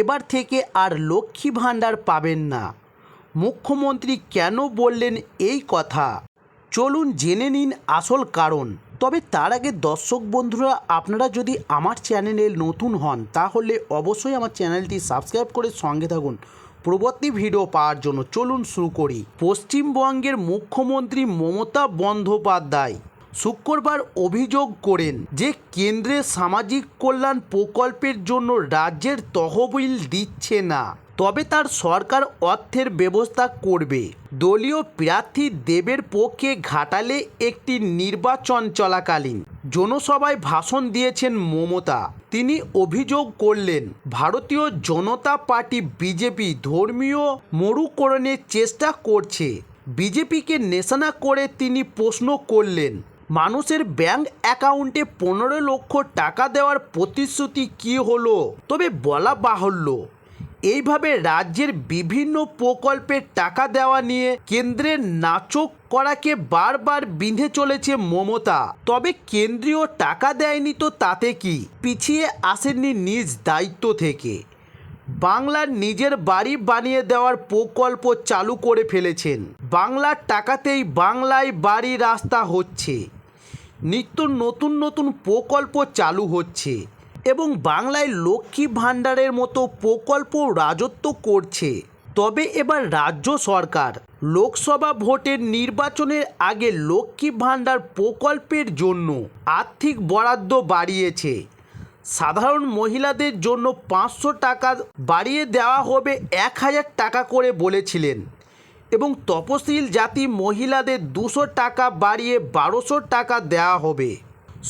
এবার থেকে আর লক্ষ্মী ভাণ্ডার পাবেন না। মুখ্যমন্ত্রী কেন বললেন এই কথা? চলুন জেনে নিন আসল কারণ। তবে তার আগে দর্শক বন্ধুরা, আপনারা যদি আমার চ্যানেলে নতুন হন, তাহলে অবশ্যই আমার চ্যানেলটি সাবস্ক্রাইব করে সঙ্গে থাকুন। পরবর্তী ভিডিও পাওয়ার জন্য চলুন শুরু করি। পশ্চিমবঙ্গের মুখ্যমন্ত্রী মমতা বন্দ্যোপাধ্যায় শুক্রবার অভিযোগ করেন যে কেন্দ্রে সামাজিক কল্যাণ প্রকল্পের জন্য রাজ্যের তহবিল দিচ্ছে না। তবে তার সরকার অর্থের ব্যবস্থা করবে। দলীয় প্রার্থী দেবের পক্ষে ঘাটালে একটি নির্বাচন চলাকালীন জনসভায় ভাষণ দিয়েছেন মমতা। তিনি অভিযোগ করলেন, ভারতীয় জনতা পার্টি বিজেপি ধর্মীয় মরুকরণের চেষ্টা করছে। বিজেপিকে নেশানা করে তিনি প্রশ্ন করলেন মানুষের ব্যাংক অ্যাকাউন্টে পনেরো লক্ষ টাকা দেওয়ার প্রতিশ্রুতি কি হলো? তবে বলা বাহুল্য, এইভাবে রাজ্যের বিভিন্ন প্রকল্পের টাকা দেওয়া নিয়ে কেন্দ্রের নাচক করাকে বারবার বিঁধে চলেছে মমতা। তবে কেন্দ্রীয় টাকা দেয়নি তো তাতে কি? পিছিয়ে আসেননি নিজ দায়িত্ব থেকে। বাংলার নিজের বাড়ি বানিয়ে দেওয়ার প্রকল্প চালু করে ফেলেছেন। বাংলার টাকাতেই বাংলায় বাড়ি রাস্তা হচ্ছে। নিত্য নতুন নতুন প্রকল্প চালু হচ্ছে এবং বাংলায় লক্ষ্মী ভাণ্ডারের মতো প্রকল্প রাজত্ব করছে। তবে এবার রাজ্য সরকার লোকসভা ভোটের নির্বাচনের আগে লক্ষ্মী ভাণ্ডার প্রকল্পের জন্য আর্থিক বরাদ্দ বাড়িয়েছে। সাধারণ মহিলাদের জন্য পাঁচশো টাকা বাড়িয়ে দেওয়া হবে এক হাজার টাকা করে বলেছিলেন। এবং তপশিল জাতি মহিলাদের দুশো টাকা বাড়িয়ে বারোশো টাকা দেওয়া হবে।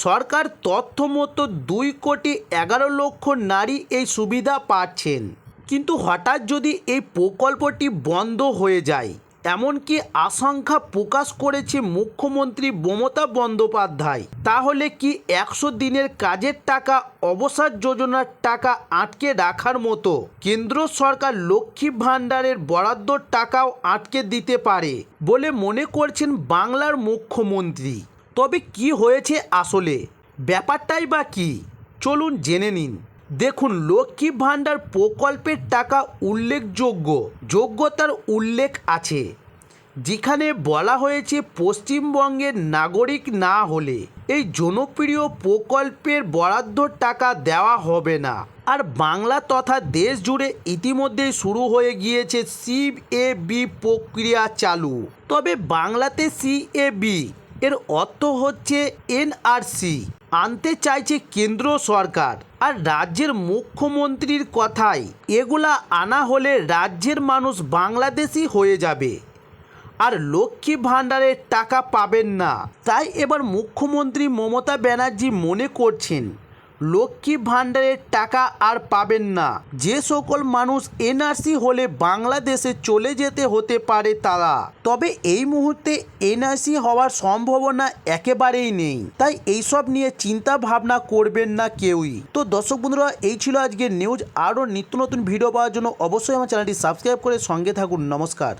সরকার তথ্য মতো দুই কোটি এগারো লক্ষ নারী এই সুবিধা পাচ্ছেন। কিন্তু হঠাৎ যদি এই প্রকল্পটি বন্ধ হয়ে যায় এমনকি আশঙ্কা প্রকাশ করেছে মুখ্যমন্ত্রী মমতা বন্দ্যোপাধ্যায়। তাহলে কি একশো দিনের কাজের টাকা, অবসর যোজনার টাকা আটকে রাখার মতো কেন্দ্র সরকার লক্ষ্মী ভাণ্ডারের বরাদ্দ টাকাও আটকে দিতে পারে বলে মনে করছেন বাংলার মুখ্যমন্ত্রী। তবে কি হয়েছে আসলে? ব্যাপারটাই বা কি? চলুন জেনে নিন। দেখুন, লক্ষ্মী ভাণ্ডার প্রকল্পের টাকা উল্লেখযোগ্য। যোগ্যতার উল্লেখ আছে। যেখানে বলা হয়েছে, পশ্চিমবঙ্গের নাগরিক না হলে এই জনপ্রিয় প্রকল্পের বরাদ্দ টাকা দেওয়া হবে না। আর বাংলা তথা দেশ জুড়ে ইতিমধ্যেই শুরু হয়ে গিয়েছে, সিএবি প্রক্রিয়া চালু। তবে বাংলাতে সিএবি এর অর্থ হচ্ছে এনআরসি আনতে চাইছে কেন্দ্র সরকার। আর রাজ্যের মুখ্যমন্ত্রীর কথাই, এগুলা আনা হলে রাজ্যের মানুষ বাংলাদেশি হয়ে যাবে। আর লক্ষ্মী ভাণ্ডারের টাকা পাবেন না। তাই এবার মুখ্যমন্ত্রী মমতা ব্যানার্জি মনে করছেন লক্ষ্মী ভাণ্ডারের টাকা আর পাবেন না। যে সকল মানুষ এনআরসি হলে বাংলাদেশে চলে যেতে হতে পারে তারা। তবে এই মুহূর্তে এনআরসি হওয়ার সম্ভাবনা একেবারেই নেই। তাই এইসব নিয়ে চিন্তা ভাবনা করবেন না কেউই। তো দর্শক বন্ধুরা, এই ছিল আজকের নিউজ আরও নিত্য নতুন ভিডিও পাওয়ার জন্য অবশ্যই আমার চ্যানেলটি সাবস্ক্রাইব করে সঙ্গে থাকুন। নমস্কার।